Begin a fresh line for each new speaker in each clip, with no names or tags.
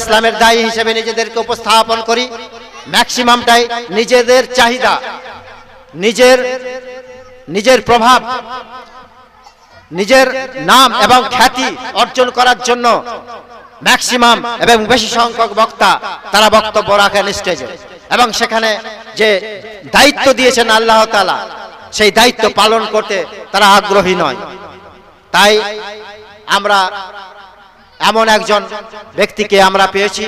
ইসলামের দায়ী হিসেবে নিজেদেরকে উপস্থাপন করি। ম্যাক্সিমামটাই নিজেদের চাহিদা, নিজের নিজের প্রভাব, নিজের নাম এবং খ্যাতি অর্জন করার জন্য ম্যাক্সিমাম এবং বেশি সংখ্যক বক্তা তারা বক্তব্য রাখেন স্টেজে। এবং সেখানে যে দায়িত্ব দিয়েছেন আল্লাহ তাআলা, সেই দায়িত্ব পালন করতে তারা আগ্রহী নয়। তাই আমরা এমন একজন ব্যক্তিকে আমরা পেয়েছি।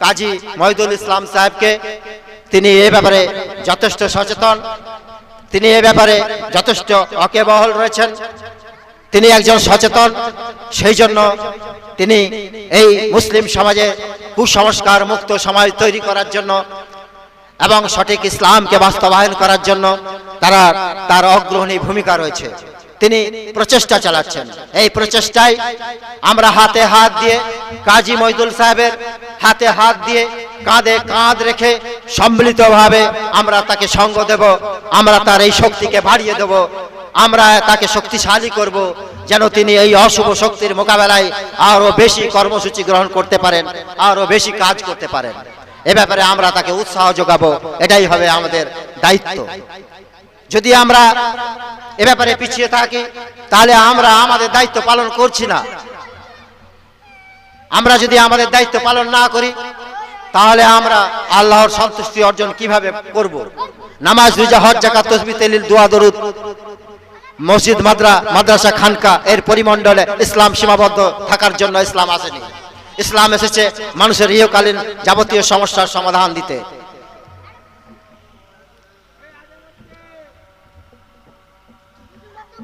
কাজী মহিদুল ইসলাম সাহেবকে। তিনি এ ব্যাপারে যথেষ্ট সচেতন। তিনি এ ব্যাপারে যথেষ্ট অকেবহল রয়েছেন। তিনি একজন সচেতন। সেই জন্য তিনি এই মুসলিম সমাজে কুসংস্কার মুক্ত সমাজ তৈরি করার জন্য এবং সঠিক ইসলামকে বাস্তবায়ন করার জন্য তারা, তার অগ্রহণী ভূমিকা রয়েছে। তিনি প্রচেষ্টা চালাচ্ছেন। এই প্রচেষ্টায় আমরা হাতে হাত দিয়ে কাজী মইদুল সাহেবের হাতে হাত দিয়ে কাঁধে কাঁধ রেখে সম্মিলিতভাবে আমরা তাকে সঙ্গ দেব, আমরা তার এই শক্তিকে বাড়িয়ে দেব, আমরা তাকে শক্তিশালী করব, যেন তিনি এই অশুভ শক্তির মোকাবেলায় আরও বেশি কর্মসূচি গ্রহণ করতে পারেন আরও বেশি কাজ করতে পারেন। এ ব্যাপারে আমরা তাকে উৎসাহ যোগাবো, এটাই হবে আমাদের দায়িত্ব। যদি আমরা এ ব্যাপারে পিছিয়ে থাকি, তাহলে আমরা আমাদের দায়িত্ব পালন করছি না। আমরা যদি আমাদের দায়িত্ব পালন না করি, তাহলে আমরা আল্লাহর সন্তুষ্টি অর্জন কীভাবে করব? নামাজ, রোজা, হজ জাকাত তসবিহ তেলিল, দোয়া, দরুদ, মসজিদ, মাদ্রা, মাদ্রাসা, খানকা, এর পরিমণ্ডলে ইসলাম সীমাবদ্ধ থাকার জন্য ইসলাম আসেনি। ইসলাম এসেছে মানুষের ইহকালীন যাবতীয় সমস্যার সমাধান দিতে।